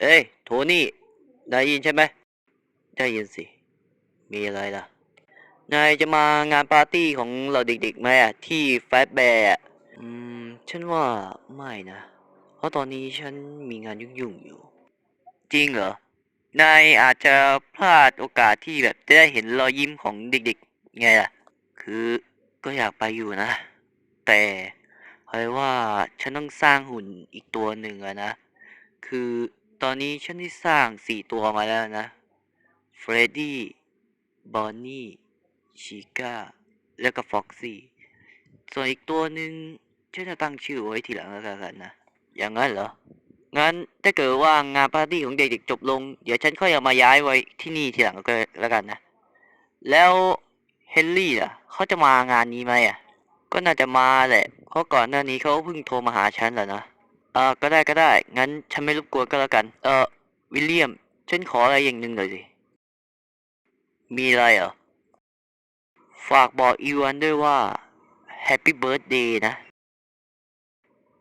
เอ้ยโทนี่ได้ยินใช่ไหมได้ยินสิ มีอะไรล่ะ นายจะมางานปาร์ตี้ของเราเด็กๆไหมอะ ที่แฟตแบร์อะอืม ฉันว่าไม่นะ เพราะตอนนี้ฉันมีงานยุ่งๆอยู่ จริงเหรอ นายอาจจะพลาดโอกาสที่แบบจะได้เห็นรอยยิ้มของเด็กๆ ไงล่ะ คือก็อยากไปอยู่นะ แต่เพราะว่าฉันต้องสร้างหุ่นอีกตัวหนึ่งอะนะ คือ ตอนนี้ฉันได้สร้างสี่ตัวมาแล้วนะ เฟรดดี้ บอนนี่ ชิก้า แล้วก็ฟ็อกซี่ ส่วนอีกตัวหนึ่งฉันจะตั้งชื่อไว้ทีหลังแล้วกันนะ อย่างนั้นเหรอ งั้นถ้าเกิดว่างานปาร์ตี้ของเด็กๆจบลง เดี๋ยวฉันค่อยเอามาย้ายไว้ที่นี่ทีหลังก็แล้วกันนะ แล้วเฮนรี่ล่ะ เขาจะมางานนี้ไหมอะ ก็น่าจะมาแหละ เพราะก่อนหน้านี้เขาเพิ่งโทรมาหาฉันแหละนะ เออก็ได้ก็ได้ งั้นฉันไม่รบกวนก็แล้วกัน เออวิลเลียม ฉันขออะไรอย่างหนึ่งหน่อยสิ มีอะไรเหรอ ฝากบอกอีวานด้วยว่าแฮปปี้เบิร์ a เดย์นะ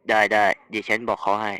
ได้ได้เดี๋ยวฉันบอกเขาให้